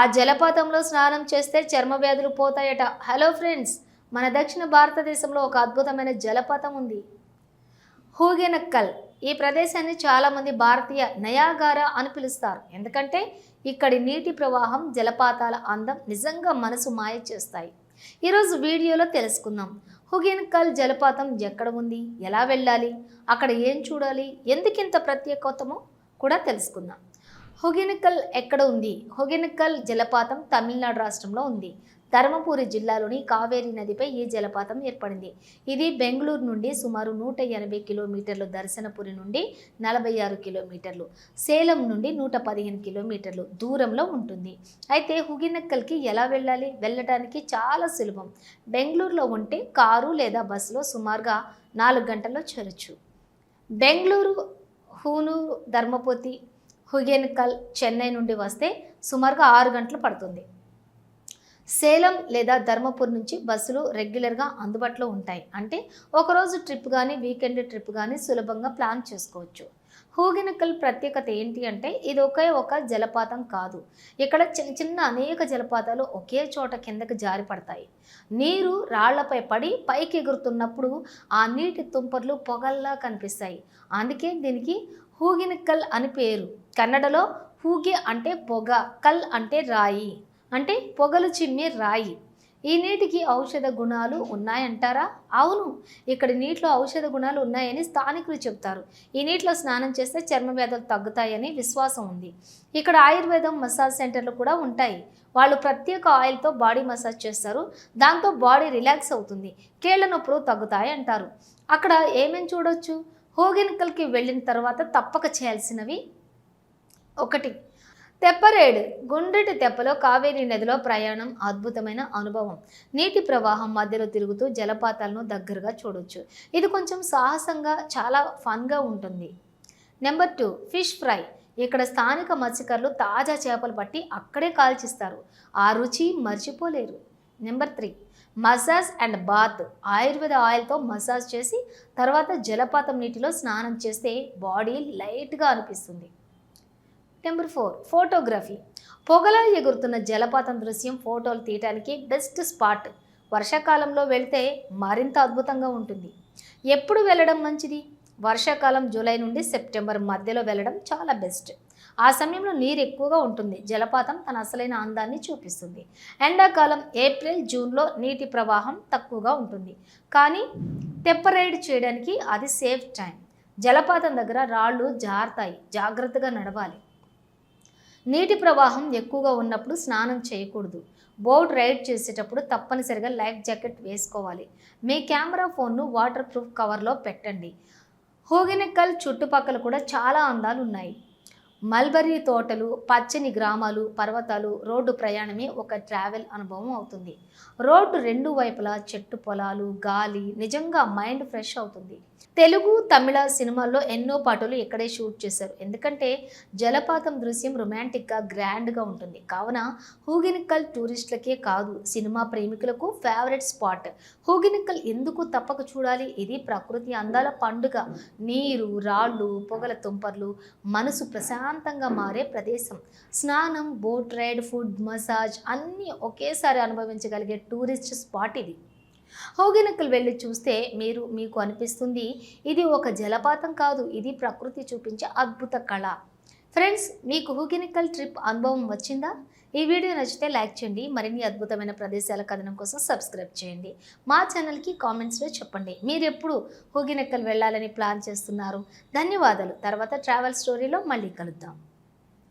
ఆ జలపాతంలో స్నానం చేస్తే చర్మ వ్యాధులు పోతాయట. హలో ఫ్రెండ్స్ మన దక్షిణ భారతదేశంలో ఒక అద్భుతమైన జలపాతం ఉంది. హూగెనక్కల్. ఈ ప్రదేశాన్ని చాలామంది భారతీయ నయాగారా అని పిలుస్తారు. ఎందుకంటే ఇక్కడి నీటి ప్రవాహం జలపాతాల అందం నిజంగా మనసు మాయ చేస్తాయి. ఈరోజు వీడియోలో తెలుసుకుందాం. హుగెన్కల్ జలపాతం ఎక్కడ ఉంది? ఎలా వెళ్ళాలి? అక్కడ ఏం చూడాలి? ఎందుకింత ప్రత్యేకతమో కూడా తెలుసుకుందాం. హొగెనకల్ ఎక్కడ ఉంది? హొగెనకల్ జలపాతం తమిళనాడు రాష్ట్రంలో ఉంది. ధర్మపురి జిల్లాలోని కావేరీ నదిపై ఈ జలపాతం ఏర్పడింది. ఇది బెంగళూరు నుండి సుమారు నూట ఎనభై కిలోమీటర్లు దర్శనపురి నుండి నలభై ఆరు కిలోమీటర్లు సేలం నుండి నూట పదిహేను కిలోమీటర్లు దూరంలో ఉంటుంది. అయితే హుగినక్కల్కి ఎలా వెళ్ళాలి? వెళ్ళడానికి చాలా సులభం. బెంగళూరులో ఉంటే కారు లేదా బస్సులో సుమారుగా నాలుగు గంటల్లో చేరొచ్చు. బెంగళూరు హూను ధర్మపతి హుగెన్కల్ చెన్నై నుండి వస్తే సుమారుగా ఆరు గంటలు పడుతుంది. సేలం లేదా ధర్మపూర్ నుంచి బస్సులు రెగ్యులర్గా అందుబాటులో ఉంటాయి. అంటే ఒకరోజు ట్రిప్ కానీ వీకెండ్ ట్రిప్ కానీ సులభంగా ప్లాన్ చేసుకోవచ్చు. హూగినకల్ ప్రత్యేకత ఏంటి అంటే ఇది ఒకే ఒక జలపాతం కాదు. ఇక్కడ చిన్న చిన్న అనేక జలపాతాలు ఒకే చోట కిందకి జారి పడతాయి. నీరు రాళ్ళపై పడి పైకి ఎగురుతున్నప్పుడు ఆ నీటి తుంపర్లు పొగల్లా కనిపిస్తాయి. అందుకే దీనికి హూగినకల్ అని పేరు. కన్నడలో హూగి అంటే పొగ కల్ అంటే రాయి. అంటే పొగలు చిమ్మే రాయి. ఈ నీటికి ఔషధ గుణాలు ఉన్నాయంటారా? అవును ఇక్కడ నీటిలో ఔషధ గుణాలు ఉన్నాయని స్థానికులు చెప్తారు. ఈ నీటిలో స్నానం చేస్తే చర్మ వ్యాధులు తగ్గుతాయని విశ్వాసం ఉంది. ఇక్కడ ఆయుర్వేదం మసాజ్ సెంటర్లు కూడా ఉంటాయి. వాళ్ళు ప్రత్యేక ఆయిల్తో బాడీ మసాజ్ చేస్తారు. దాంతో బాడీ రిలాక్స్ అవుతుంది. కీళ్ళ నొప్పులు తగ్గుతాయి అంటారు అక్కడ ఏమేమి చూడొచ్చు? హోగెనికల్కి వెళ్ళిన తర్వాత తప్పక చేయాల్సినవి ఒకటి తెప్పరేడు గుండ్రటి తెప్పలో కావేరీ నదిలో ప్రయాణం అద్భుతమైన అనుభవం. నీటి ప్రవాహం మధ్యలో తిరుగుతూ జలపాతాలను దగ్గరగా చూడొచ్చు. ఇది కొంచెం సాహసంగా చాలా ఫన్గా ఉంటుంది. Number two fish fry. ఇక్కడ స్థానిక మత్స్యకారులు తాజా చేపలు పట్టి అక్కడే కాల్చిస్తారు. ఆ రుచి మర్చిపోలేరు. Number three massage and bath Ayurveda ఆయిల్తో మసాజ్ చేసి తర్వాత జలపాతం నీటిలో స్నానం చేస్తే బాడీ లైట్గా అనిపిస్తుంది. నెంబర్ ఫోర్ ఫోటోగ్రఫీ పొగలా ఎగురుతున్న జలపాతం దృశ్యం ఫోటోలు తీయటానికి బెస్ట్ స్పాట్ వర్షాకాలంలో వెళితే మరింత అద్భుతంగా ఉంటుంది. ఎప్పుడు వెళ్ళడం మంచిది? వర్షాకాలం జూలై నుండి సెప్టెంబర్ మధ్యలో వెళ్ళడం చాలా బెస్ట్ ఆ సమయంలో నీరు ఎక్కువగా ఉంటుంది. జలపాతం తన అసలైన అందాన్ని చూపిస్తుంది. ఎండాకాలం ఏప్రిల్ జూన్లో నీటి ప్రవాహం తక్కువగా ఉంటుంది. కానీ టెంపరైడ్ చేయడానికి అది సేఫ్ టైం జలపాతం దగ్గర రాళ్ళు జారుతాయి. జాగ్రత్తగా నడవాలి. నీటి ప్రవాహం ఎక్కువగా ఉన్నప్పుడు స్నానం చేయకూడదు. బోట్ రైడ్ చేసేటప్పుడు తప్పనిసరిగా లైఫ్ జాకెట్ వేసుకోవాలి. మీ కెమెరా ఫోన్ను వాటర్ ప్రూఫ్ కవర్లో పెట్టండి. హోగెనెక్కల్ చుట్టుపక్కల కూడా చాలా అందాలు ఉన్నాయి. మల్బరీ తోటలు పచ్చని గ్రామాలు పర్వతాలు రోడ్డు ప్రయాణమే ఒక ట్రావెల్ అనుభవం అవుతుంది. రోడ్డు రెండు వైపులా చెట్టు పొలాలు గాలి నిజంగా మైండ్ ఫ్రెష్ అవుతుంది. తెలుగు తమిళ సినిమాల్లో ఎన్నో పాటలు ఇక్కడే షూట్ చేశారు. ఎందుకంటే జలపాతం దృశ్యం రొమాంటిక్గా గ్రాండ్గా ఉంటుంది. కావున హూగినిక్కల్ టూరిస్టులకే కాదు సినిమా ప్రేమికులకు ఫేవరెట్ స్పాట్. హూగినిక్కల్ ఎందుకు తప్పక చూడాలి? ఇది ప్రకృతి అందాల పండుగ. నీరు రాళ్ళు పొగల తుంపర్లు మనసు ప్రశాంతంగా మారే ప్రదేశం. స్నానం బోట్ రైడ్ ఫుడ్ మసాజ్ అన్నీ ఒకేసారి అనుభవించగలిగే టూరిస్ట్ స్పాట్ ఇది. హోగినకల్ వెళ్ళి చూస్తే మీరు మీకు అనిపిస్తుంది ఇది ఒక జలపాతం కాదు ఇది ప్రకృతి చూపించే అద్భుత కళ. ఫ్రెండ్స్ మీకు హూగినికల్ ట్రిప్ అనుభవం వచ్చిందా? ఈ వీడియో నచ్చితే లైక్ చేయండి మరిన్ని అద్భుతమైన ప్రదేశాల కథనం కోసం సబ్స్క్రైబ్ చేయండి. మా ఛానల్కి కామెంట్స్లో చెప్పండి మీరు ఎప్పుడు హోగినెక్కలు వెళ్ళాలని ప్లాన్ చేస్తున్నారు? ధన్యవాదాలు. తర్వాత ట్రావెల్ స్టోరీలో మళ్ళీ కలుద్దాం.